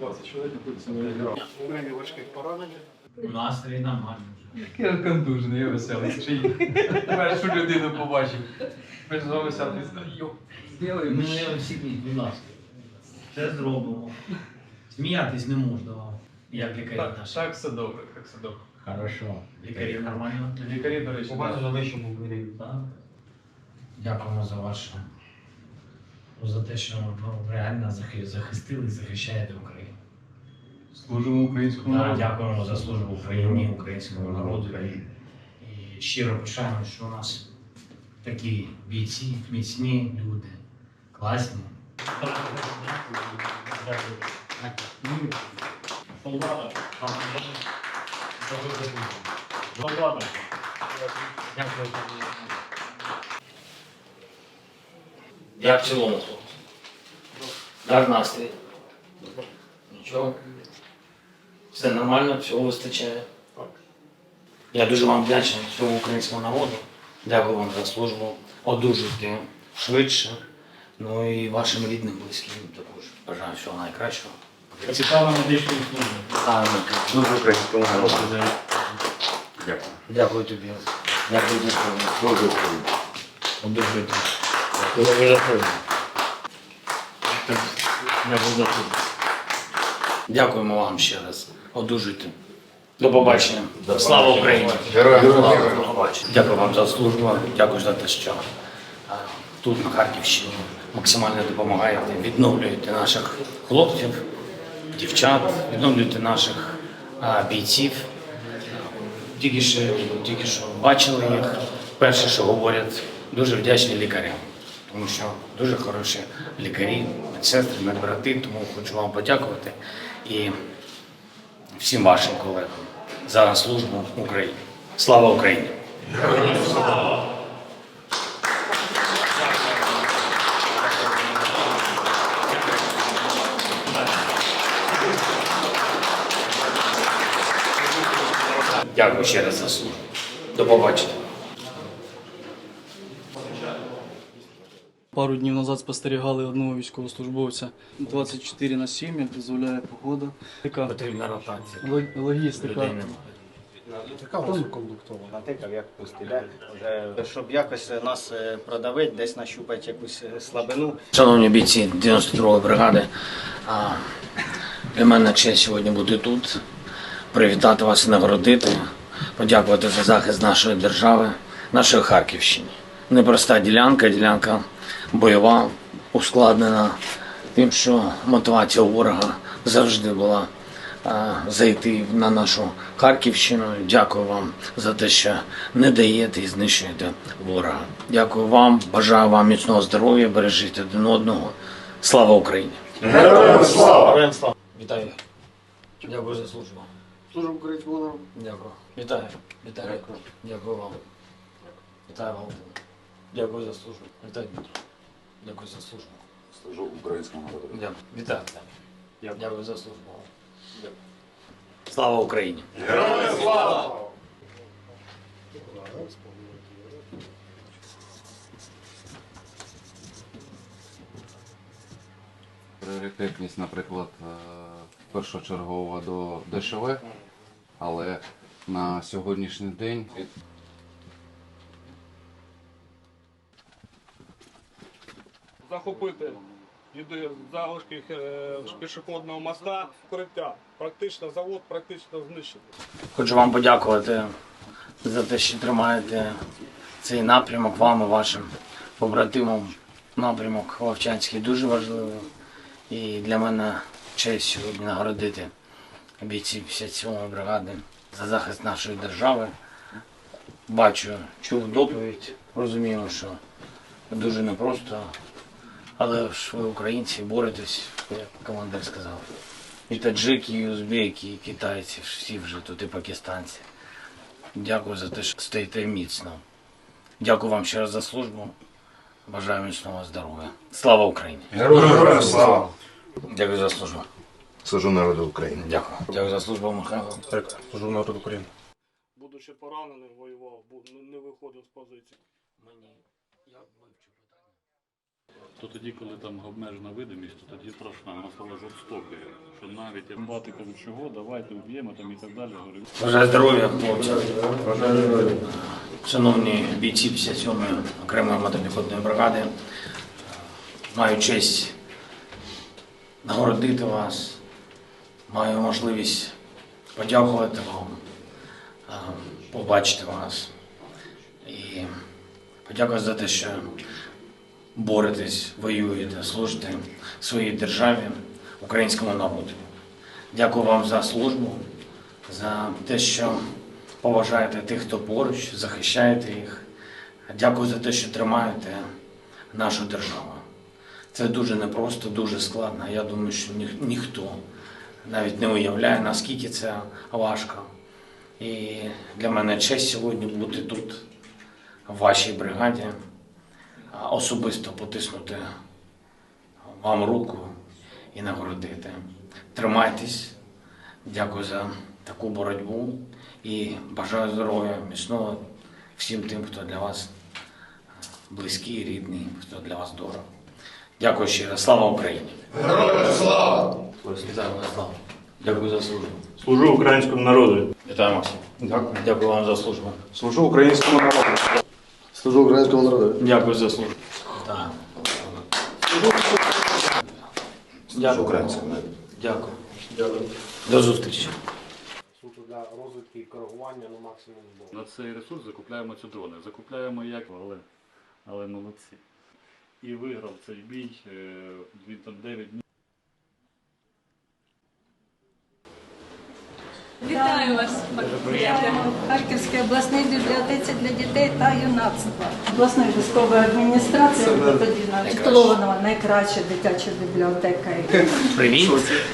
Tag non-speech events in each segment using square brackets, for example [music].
20 чоловік знаходиться на відбір. Умові важких поранень. Настрій нормальний вже. Я контужений, я веселий. Чи першу людину побачив. Ми ж з вами сам йо. Ми не всі, будь ласка. Це зробимо. Сміятись не можна. Як лікарі Так, наші. так все добре, так все добре. Хорошо. Лікарі нормально? Лікарі, до речі, так. на вищому рівні. Так. Дякуємо за ваше. За те, що ну, реально захи- захистили і захищаєте Україну. Служимо українському Да, народу. дякуємо за службу Україні, українському народу. І, і щиро пишаємо, що у нас такі бійці, міцні люди, класні. Дякую. Як в цілому, хлопці? Як настрій? Нічого. Все нормально, всього вистачає. Я дуже вам вдячний всьому українському народу. Дякую вам за службу. Одужуйте швидше. Ну і вашим рідним, близьким також. Бажаю всього найкращого. Цікава медична служба. Служу українському народу. Дякую. Дякую тобі. Дякую за службу. Служу Україні. Одужуйте. Дякую за службу. Дякуємо вам ще раз. Одужуйте. До побачення. Слава Україні! Героям слава. До побачення. Дякую вам за службу. Дякую за те, що тут на Харківщині максимально допомагаєте, відновлюєте наших хлопців, дівчат, відновлюєте наших бійців. Тільки що, тільки що бачили їх. Перше, що говорять, дуже вдячні лікарям, тому що дуже хороші лікарі, медсестри, медбрати, тому хочу вам подякувати і всім вашим колегам за службу Україні. Слава Україні! Дякую ще раз за службу. До побачення. Пару днів назад спостерігали одного військовослужбовця 24 на 7, як дозволяє погода. Така Потрібна ротація. логістика. Така у нас кондуктова. Натикав як пустий, да? Вже, щоб якось нас е, продавити, десь нащупати якусь е, слабину. Шановні бійці 92-ї бригади, для мене честь сьогодні бути тут, привітати вас і нагородити, подякувати за захист нашої держави, нашої Харківщини. Непроста ділянка, ділянка бойова, ускладнена тим, що мотивація ворога завжди була зайти на нашу Харківщину. Дякую вам за те, що не даєте і знищуєте ворога. Дякую вам, бажаю вам міцного здоров'я, бережіть один одного. Слава Україні! Героям слава! Героям слава! Вітаю. Дякую за службу. Служу українському народу. Дякую. Вітаю. Вітаю. Дякую вам. Вітаю вам. Дякую за службу. Вітаю, Дмитро. Дякую за службу. Служу українському народу. Дякую. Вітаю. Дякую за службу. Дякую. Слава Україні! Героям слава! Пріоритетність, наприклад, е, першочергова до ДШВ, але на сьогоднішній день Захопити від залишки е, пішохідного моста укриття. Практично завод практично знищений. Хочу вам подякувати за те, що тримаєте цей напрямок вам і вашим побратимам. Напрямок Вовчанський дуже важливий. І для мене честь сьогодні нагородити бійців 57-ї бригади за захист нашої держави. Бачу, чув доповідь, розумію, що дуже непросто, але ж ви українці боретесь, як командир сказав. І таджики, і узбеки, і китайці, всі вже тут, і пакистанці. Дякую за те, що стоїте міцно. Дякую вам ще раз за службу. Бажаю міцного здоров'я. Слава Україні! Героям слава! Дякую за службу. Служу народу України. Дякую. Дякую за службу, Михайло. Служу народу України. Будучи пораненим, воював, бу- не- виходив з позиції. Мені я вивчу питання. То тоді, коли там обмежена видимість, то тоді страшна, вона стала жорстокою. Що навіть як бати кажуть, чого, давайте вб'ємо там і так далі. Бажаю здоров'я, хлопці. Шановні бійці 57-ї окремої мотопіхотної бригади, маю честь нагородити вас, маю можливість подякувати вам, побачити вас і подякувати за те, що боретесь, воюєте, служите своїй державі, українському народу. Дякую вам за службу, за те, що поважаєте тих, хто поруч, захищаєте їх. Дякую за те, що тримаєте нашу державу. Це дуже непросто, дуже складно. Я думаю, що ніх- ніхто навіть не уявляє, наскільки це важко. І для мене честь сьогодні бути тут, в вашій бригаді, особисто потиснути вам руку і нагородити. Тримайтесь. Дякую за таку боротьбу і бажаю здоров'я, міцного всім тим, хто для вас близький, рідний, хто для вас дорого. Дякую ще раз. Слава Україні! Героям слава! слава! Дякую за службу. Служу українському народу. Вітаю, Максим. Дякую. Дякую вам за службу. Служу українському народу. Служу українському народу. Дякую за службу. Так. Дякую. українському народу. Дякую. Дякую. До зустрічі. Суто для розвитки і коригування на максимум збору. На цей ресурс закупляємо ці дрони. Закупляємо як, але, але молодці. І виграв цей бій, е, він там 9 днів. Вітаю вас, в Харківській обласній бібліотеці для дітей та юнацтва. Обласної військової адміністрації Тоді титулована найкраща дитяча бібліотека. Привіт.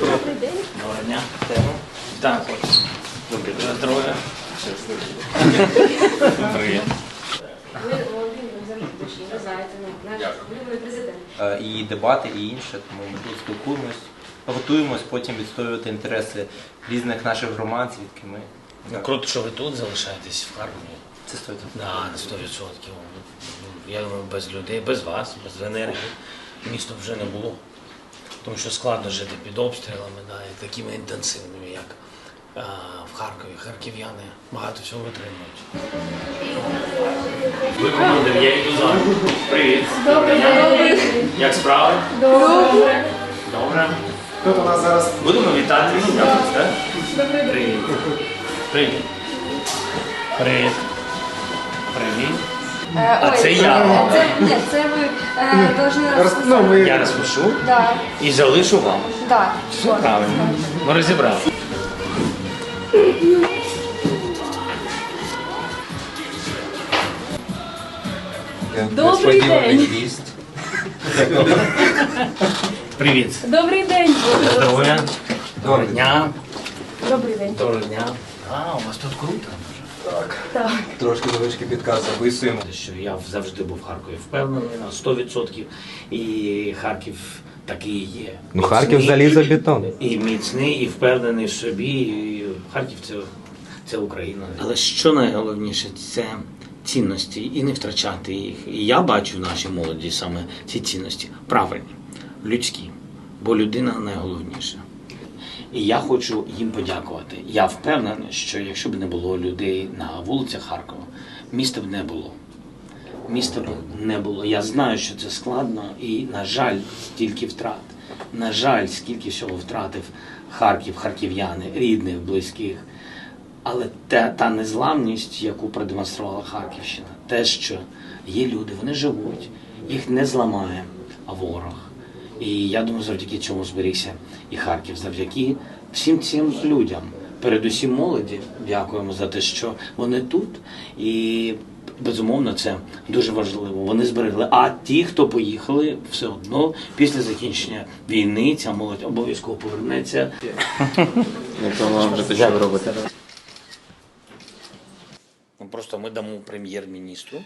Добрий день. Доброго дня. Так, ось. Добрий день. Здоров'я. Привіт. Ви Володимир знаєте, наш улюблений президент. е, і дебати, і інше. Тому ми тут спілкуємось, готуємось потім відстоювати інтереси різних наших громад, звідки ми. Ну, круто, що ви тут залишаєтесь в Харкові. Це стоїть. Да, на 100%. Я думаю, без людей, без вас, без енергії місто вже не було. Тому що складно жити під обстрілами, да, і такими інтенсивними, як а, в Харкові. Харків'яни багато всього витримують. Ви командир, я йду за. Привіт. Добре. Як справи? Добре. Добре. Тут у нас зараз Будемо вітати. Так? Привіт. Привіт. Привіт. Привіт. А це я. Ні, це ви е, повинні розписати. ну, Я розпишу і залишу вам. Все правильно. Ми розібрали. Добрий день. Привіт. Добрий день. Здоров'я. Доброго дня. Добрий день. Доброго дня. А, у вас тут круто. Так. Трошки невеличкий підказ записуємо. Що я завжди був в Харкові впевнений на 100%. І Харків такий є. Ну, Харків залізобетон. І міцний, і впевнений в собі. І Харків це, це Україна. Але що найголовніше, це цінності і не втрачати їх. І я бачу в нашій молоді саме ці цінності правильні, людські, бо людина найголовніша. І я хочу їм подякувати. Я впевнений, що якщо б не було людей на вулицях Харкова, міста б не було. Міста б не було. Я знаю, що це складно, і, на жаль, стільки втрат. На жаль, скільки всього втратив Харків, харків'яни, рідних, близьких. Але та, та незламність, яку продемонструвала Харківщина, те, що є люди, вони живуть, їх не зламає ворог. І я думаю, завдяки цьому зберігся і Харків, завдяки всім цим людям, передусім молоді. Дякуємо за те, що вони тут. І безумовно це дуже важливо. Вони зберегли. А ті, хто поїхали, все одно після закінчення війни, ця молодь обов'язково повернеться. [laughs] Ну, Просто ми дамо прем'єр-міністру.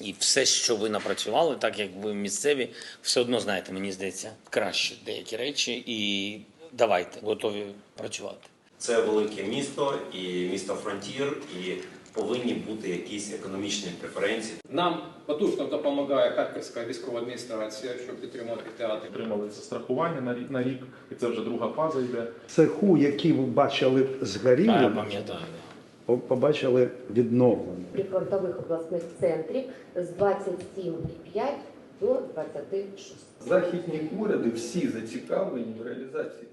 І все, що ви напрацювали, так як ви місцеві, все одно знаєте, мені здається, краще деякі речі. І давайте, готові працювати. Це велике місто і місто Фронтір, і повинні бути якісь економічні преференції. Нам потужно допомагає Харківська військова адміністрація, щоб підтримувати театр. Отримали застрахування на рік, на рік, і це вже друга фаза йде. Цеху, який ви бачили згорілим, пам'ятаю. По- побачили при прифронтових обласних центрів з 27,5 до 26. Західні уряди всі зацікавлені в реалізації